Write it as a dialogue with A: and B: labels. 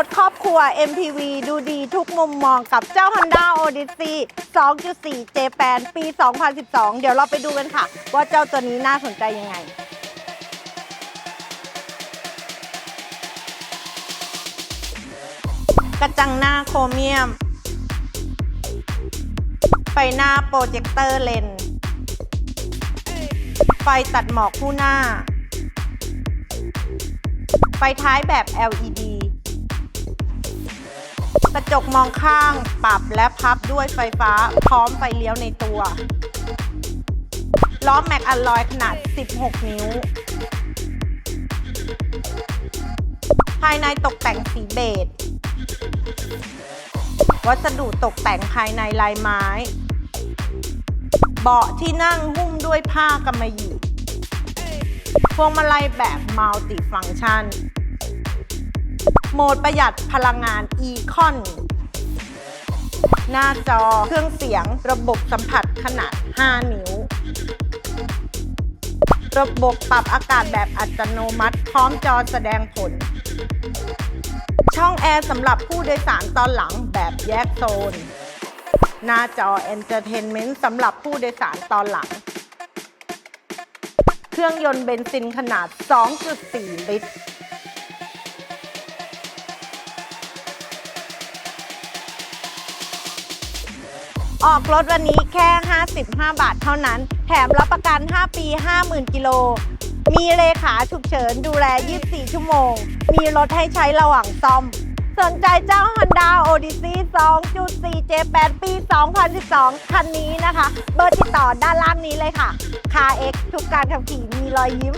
A: รัว MPV ดูดีทุกมุมมองกับเจ้า Honda Odyssey 2.4 J8 ปี 2012 เดี๋ยวเราไปดูกันค่ะ ว่าเจ้าตัวนี้น่าสนใจยังไงกระจังหน้าโครเมียม ไฟหน้าโปรเจคเตอร์เลน ไฟตัดหมอกคู่หน้า ไฟท้ายแบบ LED กระจกมองข้าง ปรับและพับด้วยไฟฟ้า พร้อมไฟเลี้ยวในตัว ล้อแม็กอลลอยขนาด 16 นิ้ว ภายในตกแต่งสีเบจ วัสดุตกแต่งภายในลายไม้ เบาะที่นั่งหุ้มด้วยผ้ากำมะหยี่พวงมาลัยแบบมัลติฟัง c t ชัน โหมดประหยัดพลังงาน e-con หน้าจอเครื่องเสียง ระบบสัมผัสขนาด 5 นิ้ว ระบบปรับอากาศแบบอัตโนมัติ พร้อมจอแสดงผล ช่องแอร์สำหรับผู้โดยสารตอนหลังแบบแยกโซน หน้าจอ Entertainment สำหรับผู้โดยสารตอนหลัง เครื่องยนต์เบนซินขนาด 2.4 ลิตร ออกรถวันนี้แค่ 55 บาทเท่านั้น แถมรับประกัน 5 ปี 50,000 กิโล มีเลขาฉุกเฉินดูแล 24 ชั่วโมง มีรถให้ใช้ระหว่างซ่อม สนใจเจ้า Honda Odyssey 2.4 J8 ปี 2012 คันนี้นะคะ เบอร์ติดต่อด้านล่างนี้เลยค่ะ Car X ทุกการขับขี่มีรอยยิ้ม